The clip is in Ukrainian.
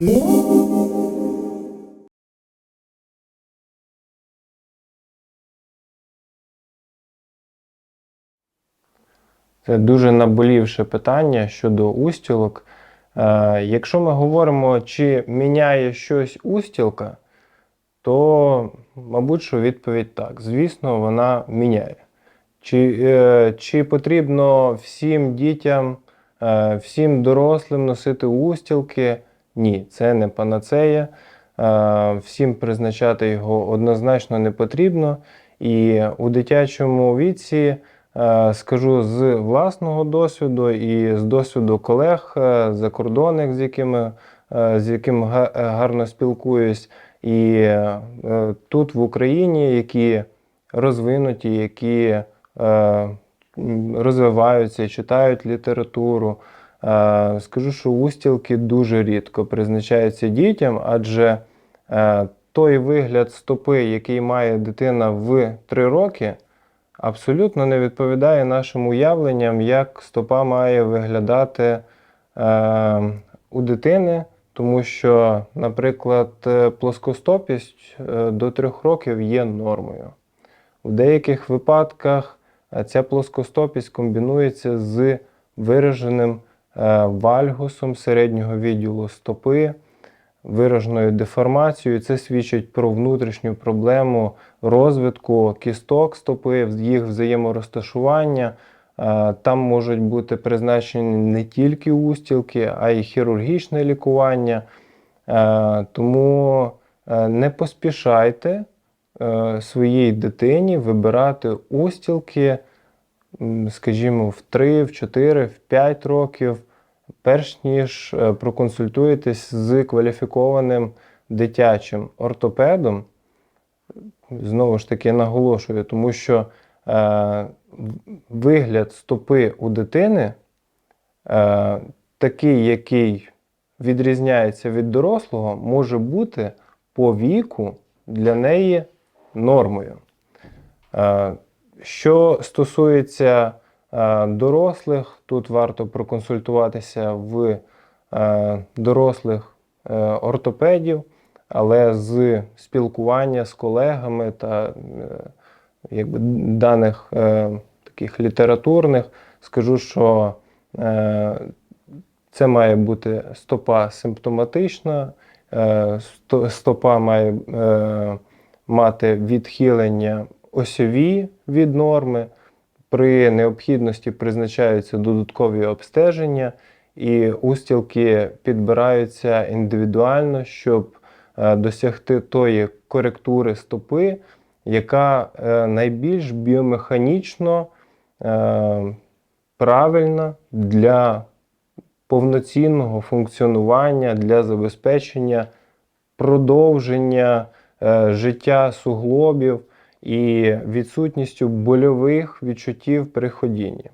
Це дуже наболівше питання щодо устілок. Е, Якщо ми говоримо, чи міняє щось устілка, то, мабуть, що відповідь так. Звісно, вона міняє. Чи, е, чи потрібно всім дітям, е, всім дорослим носити устілки? Ні, це не панацея. Всім призначати його однозначно не потрібно. І у дитячому віці скажу з власного досвіду і з досвіду колег е, закордонних, з якими, е, з якими е, гарно спілкуюсь, і тут в Україні, які розвинуті, які розвиваються, читають літературу. Е, Скажу, що устілки дуже рідко призначаються дітям, адже е, той вигляд стопи, який має дитина в 3 роки, абсолютно не відповідає нашим уявленням, як стопа має виглядати е, у дитини, тому що, наприклад, плоскостопість до 3 років є нормою. В деяких випадках ця плоскостопість комбінується з вираженим вальгусом середнього відділу стопи, вираженою деформацією. Це свідчить про внутрішню проблему розвитку кісток стопи, їх взаєморозташування. Е, Там можуть бути призначені не тільки устілки, а й хірургічне лікування. Е, Тому е, не поспішайте е, своїй дитині вибирати устілки, скажімо, в 3, в 4, в 5 років, перш ніж е, проконсультуєтесь з кваліфікованим дитячим ортопедом. Знову ж таки наголошую, тому що е, вигляд стопи у дитини е, такий, який відрізняється від дорослого, може бути по віку для неї нормою. Е, Що стосується дорослих, тут варто проконсультуватися в е, дорослих е, ортопедів, але з спілкування з колегами та е, якби, даних е, таких літературних, скажу, що е, це має бути стопа симптоматична, е, стопа має е, мати відхилення осьові від норми. При необхідності призначаються додаткові обстеження, і устілки підбираються індивідуально, щоб е, досягти тої коректури стопи, яка е, найбільш біомеханічно е, правильна для повноцінного функціонування, для забезпечення продовження життя суглобів і відсутністю больових відчуттів при ходінні.